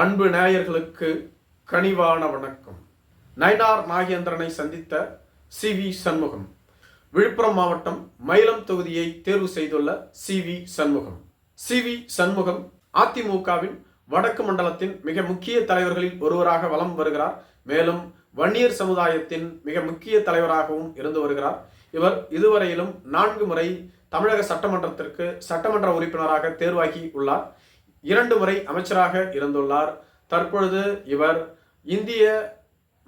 அன்பு நேயர்களுக்கு கனிவான வணக்கம். நயனார் நாகேந்திரனை சந்தித்த சி வி சண்முகம். விழுப்புரம் மாவட்டம் மயிலம் தொகுதியை தேர்வு செய்துள்ள C V Shanmugam. C V Shanmugam அதிமுகவின் வடக்கு மண்டலத்தின் மிக முக்கிய தலைவர்களில் ஒருவராக வலம் வருகிறார். மேலும் வன்னியர் சமுதாயத்தின் மிக முக்கிய தலைவராகவும் இருந்து வருகிறார். இவர் இதுவரையிலும் நான்கு முறை தமிழக சட்டமன்றத்திற்கு சட்டமன்ற உறுப்பினராக தேர்வாகி உள்ளார். இரண்டு முறை அமைச்சராக இருந்துள்ளார். தற்பொழுது இவர் இந்திய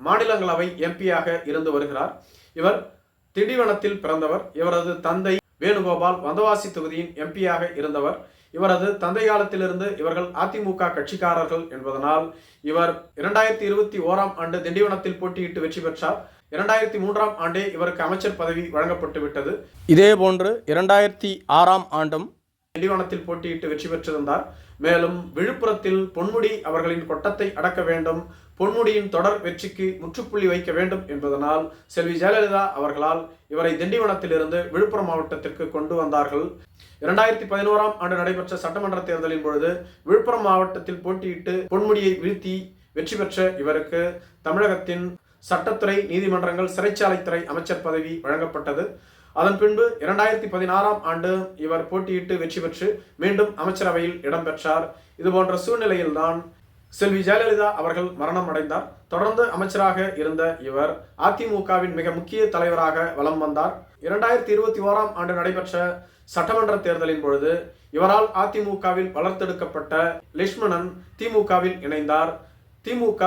மாநிலங்களவை எம்பியாக இருந்து வருகிறார். இவர் திண்டிவனத்தில் பிறந்தவர். இவரது தந்தை வேணுகோபால் வந்தவாசி தொகுதியின் எம்பியாக இருந்தவர். இவரது தந்தை காலத்திலிருந்து இவர்கள் அதிமுக கட்சிக்காரர்கள் என்பதனால் இவர் இரண்டாயிரத்தி இருபத்தி ஓராம் ஆண்டு திண்டிவனத்தில் போட்டியிட்டு வெற்றி பெற்றார். இரண்டாயிரத்தி மூன்றாம் ஆண்டே இவருக்கு அமைச்சர் பதவி வழங்கப்பட்டு விட்டது. இதேபோன்று இரண்டாயிரத்தி ஆறாம் ஆண்டும் திண்டிவனத்தில் போட்டியிட்டு வெற்றி பெற்றிருந்தார். மேலும் விழுப்புரத்தில் பொன்முடி அவர்களின் கொட்டத்தை அடக்க வேண்டும். பொன்முடியின் தொடர் வெற்றிக்கு முற்றுப்புள்ளி வைக்க வேண்டும் என்பதனால் செல்வி ஜெயலலிதா அவர்களால் இவரை திண்டிவனத்திலிருந்து விழுப்புரம் மாவட்டத்திற்கு கொண்டு வந்தார்கள். இரண்டாயிரத்தி பதினோராம் ஆண்டு நடைபெற்ற சட்டமன்ற தேர்தலின் பொழுது விழுப்புரம் மாவட்டத்தில் போட்டியிட்டு பொன்முடியை வீழ்த்தி வெற்றி பெற்ற இவருக்கு தமிழகத்தின் சட்டத்துறை நீதிமன்றங்கள் சிறைச்சாலைத்துறை அமைச்சர் பதவி வழங்கப்பட்டது. அதன் பின்பு இரண்டாயிரத்தி பதினாறாம் ஆண்டு இவர் போட்டியிட்டு வெற்றி பெற்று மீண்டும் அமைச்சரவையில் இடம்பெற்றார் இது போன்ற சூழ்நிலையில்தான் செல்வி ஜெயலலிதா அவர்கள் மரணம் அடைந்தார். தொடர்ந்து அமைச்சராக இருந்த இவர் அதிமுகவின் மிக முக்கிய தலைவராக வலம் வந்தார். இரண்டாயிரத்தி இருபத்தி ஓராம் ஆண்டு நடைபெற்ற சட்டமன்ற தேர்தலின் பொழுது இவரால் அதிமுகவில் வளர்த்தெடுக்கப்பட்ட லட்சுமணன் திமுகவில் இணைந்தார். திமுக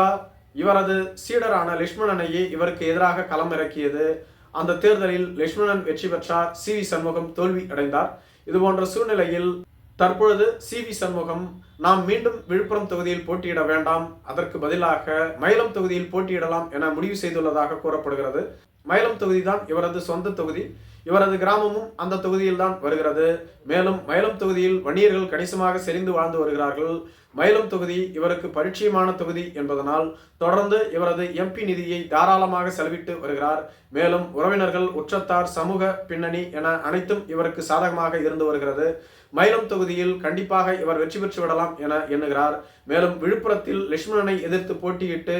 இவரது சீடரான லட்சுமணனையே இவருக்கு எதிராக களம் இறக்கியது அந்த தேர்தலில் லட்சுமணன் வெற்றி பெற்றார். சி. வி. சண்முகம் தோல்வி அடைந்தார். இதுபோன்ற சூழ்நிலையில் தற்பொழுது சி. வி. சண்முகம் நாம் மீண்டும் விழுப்புரம் தொகுதியில் போட்டியிட வேண்டாம். அதற்கு பதிலாக மயிலம் தொகுதியில் போட்டியிடலாம் என முடிவு செய்துள்ளதாக கூறப்படுகிறது. மயிலம் தொகுதி தான் இவரது சொந்த தொகுதி. இவரது கிராமமும் அந்த தொகுதியில் தான் வருகிறது. மேலும் மயிலம் தொகுதியில் வன்னியர்கள் கணிசமாக செறிந்து வாழ்ந்து வருகிறார்கள். மயிலம் தொகுதி இவருக்கு பரிச்சயமான தொகுதி என்பதனால் தொடர்ந்து இவரது எம்பி நிதியை தாராளமாக செலவிட்டு வருகிறார். மேலும் உறவினர்கள் உற்றத்தார் சமூக பின்னணி என அனைத்தும் இவருக்கு சாதகமாக இருந்து வருகிறது. மயிலம் தொகுதியில் கண்டிப்பாக இவர் வெற்றி பெற்று விடலாம் என எண்ணுகிறார். மேலும் விழுப்புரத்தில் லட்சுமணனை எதிர்த்து போட்டியிட்டு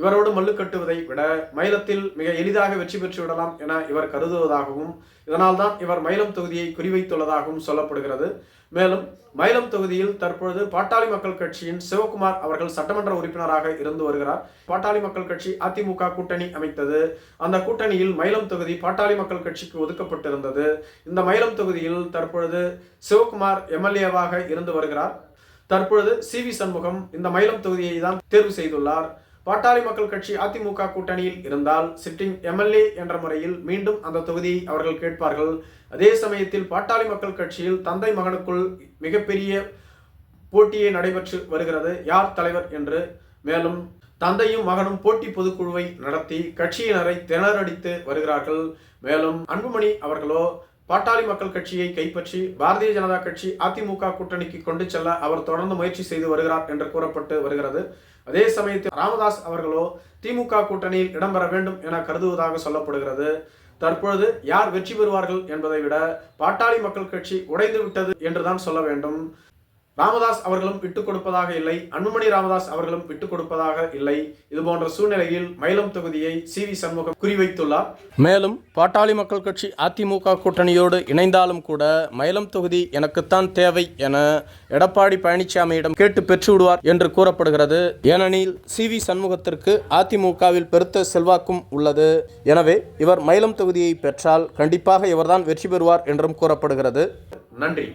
இவரோடு மல்லு கட்டுவதை விட மயிலத்தில் மிக எளிதாக வெற்றி பெற்று விடலாம் என இவர் கருதுவதாகவும் இதனால்தான் இவர் மயிலம் தொகுதியை குறிவைத்துள்ளதாகவும் சொல்லப்படுகிறது. மேலும் மயிலம் தொகுதியில் தற்பொழுது பாட்டாளி மக்கள் கட்சியின் சிவகுமார் அவர்கள் சட்டமன்ற உறுப்பினராக இருந்து வருகிறார். பாட்டாளி மக்கள் கட்சி அதிமுக கூட்டணி அமைத்தது. அந்த கூட்டணியில் மயிலம் தொகுதி பாட்டாளி மக்கள் கட்சிக்கு ஒதுக்கப்பட்டிருந்தது. இந்த மயிலம் தொகுதியில் தற்பொழுது சிவகுமார் எம்எல்ஏவாக இருந்து வருகிறார். தற்பொழுது சி வி சண்முகம் இந்த மயிலம் தொகுதியை தான் தேர்வு செய்துள்ளார். பாட்டாளி மக்கள் கட்சி அதிமுக கூட்டணியில் இருந்தால் சிட்டிங் எம்எல்ஏ என்ற முறையில் மீண்டும் அந்த தொகுதியை அவர்கள் கேட்பார்கள். அதே சமயத்தில் பாட்டாளி மக்கள் கட்சியில் தந்தை மகனுக்குள் மிகப்பெரிய போட்டியே நடைபெற்று வருகிறது. யார் தலைவர் என்று? மேலும் தந்தையும் மகனும் போட்டி பொதுக்குழுவை நடத்தி கட்சியினரை திணறடித்து வருகிறார்கள். மேலும் அன்புமணி அவர்களோ பாட்டாளி மக்கள் கட்சியை கைப்பற்றி பாரதிய ஜனதா கட்சி அதிமுக கூட்டணிக்கு கொண்டு செல்ல அவர் தொடர்ந்து முயற்சி செய்து வருகிறார் என்று கூறப்பட்டு வருகிறது. அதே சமயத்தில் ராமதாஸ் அவர்களோ திமுக கூட்டணியில் இடம்பெற வேண்டும் என கருதுவதாக சொல்லப்படுகிறது. தற்பொழுது யார் வெற்றி பெறுவார்கள் என்பதை விட பாட்டாளி மக்கள் கட்சி உடைந்து விட்டது என்றுதான் சொல்ல வேண்டும். ராமதாஸ் அவர்களும் விட்டுக் கொடுப்பதாக இல்லை. அன்புமணி ராமதாஸ் அவர்களும் விட்டுக் கொடுப்பதாக இல்லை. இது போன்ற சூழ்நிலையில் மயிலம் தொகுதியை சி வி சண்முகம் குறிவைத்துள்ளார். மேலும் பாட்டாளி மக்கள் கட்சி அதிமுக கூட்டணியோடு இணைந்தாலும் கூட மயிலம் தொகுதி எனக்குத்தான் தேவை என எடப்பாடி பழனிசாமியிடம் கேட்டு பெற்று விடுவார் என்று கூறப்படுகிறது. ஏனெனில் சி வி சண்முகத்திற்கு அதிமுகவில் பெருத்த செல்வாக்கும் உள்ளது. எனவே இவர் மயிலம் தொகுதியை பெற்றால் கண்டிப்பாக இவர்தான் வெற்றி பெறுவார் என்றும் கூறப்படுகிறது. நன்றி.